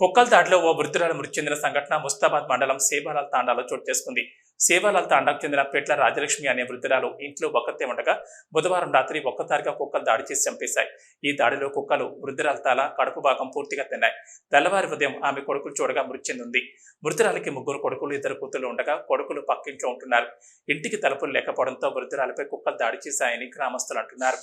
కుక్కల దాడిలో ఓ వృద్ధురాలు మృతి చెందిన సంఘటన ముస్తాబాద్ మండలం సేవాలాల్ తాండాలో చోటు చేసుకుంది. సేవాలాల్ తాండాకు చెందిన పెట్ల రాజలక్ష్మి అనే వృద్ధురాలు ఇంట్లో ఒక్కతే ఉండగా బుధవారం రాత్రి ఒక్కసారిగా కుక్కలు దాడి చేసి చంపేశాయి. ఈ దాడిలో కుక్కలు వృద్ధురాల తల కడుపు భాగం పూర్తిగా తిన్నాయి. తెల్లవారి ఉదయం ఆమె కొడుకులు చూడగా మృతి చెందింది. మృతురాలికి ముగ్గురు కొడుకులు ఇద్దరు కూతులు ఉండగా కొడుకులు పక్కింట్లో ఉంటున్నారు. ఇంటికి తలుపులు లేకపోవడంతో వృద్ధురాలపై కుక్కలు దాడి చేశాయని గ్రామస్తులు అంటున్నారు.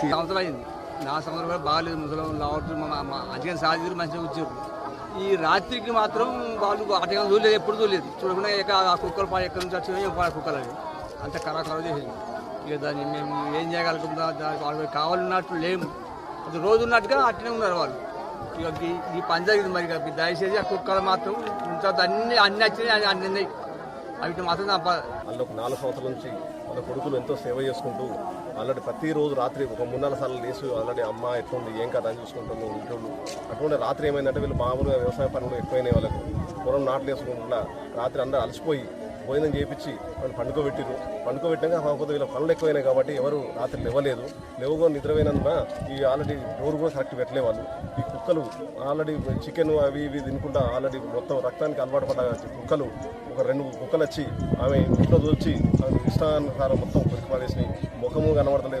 సంవత్సరం అయింది. నా సంవత్సరం కూడా బాగాలేదు ముసలం లావట్టు మా అధికం సాధించారు మంచిగా వచ్చారు ఈ రాత్రికి మాత్రం వాళ్ళు అటగా చూడలేదు ఎప్పుడు చూడలేదు. చూడకుండా ఇక ఆ కుక్కలు పా ఎక్కడి నుంచి వచ్చినా పా కుక్కలు అవి. అంత కరా కరా చేసింది. ఇక దాన్ని మేము ఏం చేయగలుగుతుందా దానికి వాళ్ళు కావాలన్నట్టు లేము. అది రోజు ఉన్నట్టుగా అట్లనే ఉన్నారు వాళ్ళు. ఇక ఈ- పని జరిగింది మరి దయచేసి ఆ కుక్కలు మాత్రం ఇంత అన్ని అన్ని వచ్చినాయి అన్ని అన్నీ అవి మాత్రం వాళ్ళు ఒక నాలుగు సంవత్సరాల నుంచి వాళ్ళ కొడుకులు ఎంతో సేవ చేసుకుంటూ ఆల్రెడీ ప్రతిరోజు రాత్రి ఒక మూడు నాలుగు సార్లు లేచి ఆల్రెడీ అమ్మ ఎట్లుంది ఏం కదా అని చూసుకుంటుంది ఇంట్లో అటువంటి రాత్రి ఏమైందంటే వీళ్ళు మామూలుగా వ్యవసాయ పనులు ఎక్కువైనాయి వాళ్ళకి. పొలం నాట్లు వేసుకుంటున్నా రాత్రి అందరూ అలసిపోయి భోజనం చేయించి వాళ్ళు పండుకోబెట్టిరు పండుకోబెట్టాక కాకపోతే వీళ్ళ పనులు ఎక్కువైనాయి కాబట్టి ఎవరు రాత్రి లేవలేదు. లేవగా నిద్రపోయినందున ఈ ఆల్రెడీ డోర్ కూడా కరెక్ట్ పెట్టలే వాళ్ళు. ఈ కుక్కలు ఆల్రెడీ చికెన్ అవి ఇవి తినుకుంటా ఆల్రెడీ మొత్తం రక్తానికి అలవాటు పడ్డ కుక్కలు ఒక రెండు కుక్కలు వచ్చి ఆమె ఇంట్లో దూచి ఆమె ఇష్టానుసారం మొత్తం కొరికి పడేసినాయి ముఖము కనబడతలేదు.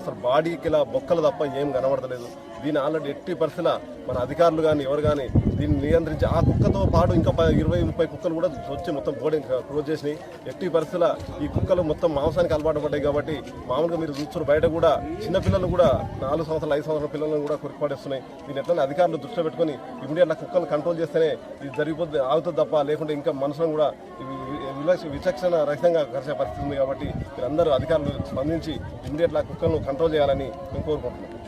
అసలు బాడీకి ఇలా బొక్కలు తప్ప ఏం కనబడతలేదు. దీని ఆల్రెడీ ఎట్టి పరిస్థితుల మన అధికారులు కానీ ఎవరు కానీ దీన్ని నియంత్రించి ఆ కుక్కతో పాటు ఇంకా ఇరవై ముప్పై కుక్కలు కూడా వచ్చి మొత్తం బోర్డు క్లోజ్ చేసినాయి. ఎట్టి పరిస్థితుల ఈ కుక్కలు మొత్తం మాంసానికి అలవాటు పడ్డాయి కాబట్టి మామూలుగా మీరు చూస్తున్న బయట కూడా చిన్నపిల్లలు కూడా నాలుగు సంవత్సరాలు ఐదు సంవత్సరాల పిల్లలను కూడా కొరికపడేస్తున్నాయి. దీని ఎట్లా అధికారులు దృష్టిలో పెట్టుకొని ఇమీడియట్గా కుక్కలు కంట్రోల్ చేస్తేనే ఇది జరిగిపోతుంది ఆగుతుంది తప్ప లేకుంటే ఇంకా మనుషులను కూడా ఇవి విలక్ష- విచక్షణ రహితంగా కలిసే పరిస్థితి ఉంది కాబట్టి మీరందరూ అధికారులు స్పందించి ఇమీడియట్ కుక్కలను కంట్రోల్ చేయాలని మేము కోరుకుంటున్నాం.